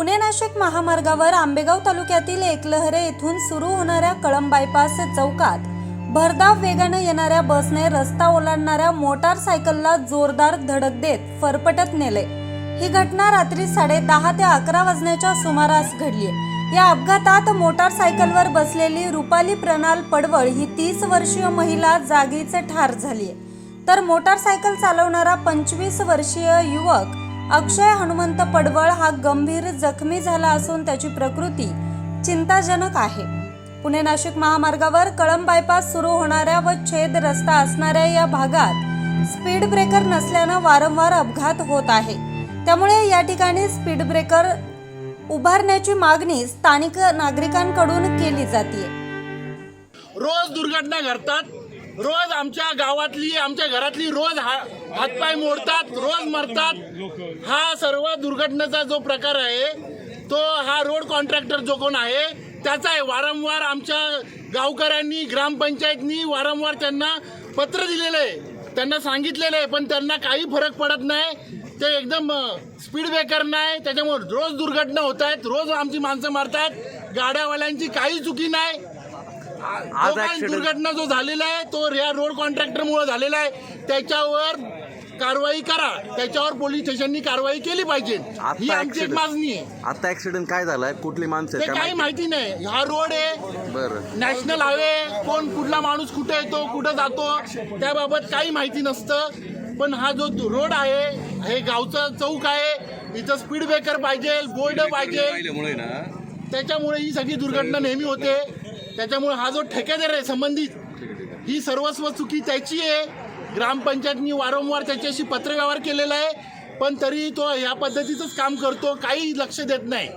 पुणे नाशिक महामार्गावर आंबेगाव तालुक्यातील एकलहरे येथून सुरू होणाऱ्या कळंब बायपास चौकात भरधाव वेगानं येणाऱ्या बसने रस्ता ओलांडणाऱ्या मोटारसायकलला जोरदार धडक देत फरफटत नेले. ही घटना रात्री साडे दहा ते अकरा वाजण्याच्या सुमारास घडली. या अपघातात मोटारसायकलवर बसलेली रुपाली प्रणाल पडवळ ही तीस वर्षीय महिला जागीच ठार झाली. तर मोटारसायकल चालवणारा पंचवीस वर्षीय युवक अक्षय हनुमंत पडवळ हा गंभीर जखमी झाला असून त्याची प्रकृती चिंताजनक आहे. पुणे नाशिक महामार्गावर कळंब बायपास सुरू होणाऱ्या व छेद रस्ता असणाऱ्या या भागात स्पीड ब्रेकर नसल्यानं वारंवार अपघात होत आहे. त्यामुळे या ठिकाणी स्पीड ब्रेकर उभारण्याची मागणी स्थानिक नागरिकांकडून केली जाते रोज दुर्घटना घडतात रोज आमच्या गावातली आमच्या घरातली रोज हा हातपाय मोडतात रोज मरतात. हा सर्व दुर्घटनेचा जो प्रकार आहे तो हा रोड कॉन्ट्रॅक्टर जो कोण आहे त्याचा आहे. वारंवार आमच्या गावकऱ्यांनी ग्रामपंचायतनी वारंवार त्यांना पत्र दिलेलं आहे. त्यांना सांगितलेलं आहे पण त्यांना काही फरक पडत नाही. ते एकदम स्पीड ब्रेकर नाही. त्याच्यामुळे रोज दुर्घटना होत आहेत रोज आमची माणसं मारतात. गाड्यावाल्यांची काही चुकी नाही. आज दुर्घटना जो झालेला आहे तो या रोड कॉन्ट्रॅक्टर मुळे झालेला आहे. त्याच्यावर कारवाई करा. त्याच्यावर पोलीस स्टेशननी कारवाई केली पाहिजे. ही आमची एक मागणी आहे. आता ऍक्सिडेंट काय झालाय? कुठली माणसं ते आहेत काही काय माहिती नाही. हा रोड आहे. बरं. नॅशनल हायवे कोण कुठला माणूस कुठे येतो कुठं जातो त्याबाबत काही माहिती नसतं. पण हा जो रोड आहे हे गावचं चौक आहे. इथं स्पीड ब्रेकर पाहिजे बोर्ड पाहिजे. त्याच्यामुळे ही सगळी दुर्घटना नेहमी होते. त्याच्यामुळे हा जो ठेकेदार आहे संबंधित ही सर्वस्व चुकी त्याची आहे. ग्रामपंचायतनी वारंवार त्याच्याशी पत्रव्यवहार केलेला आहे. पण तरी तो या पद्धतीचंच काम करतो काही लक्ष देत नाही.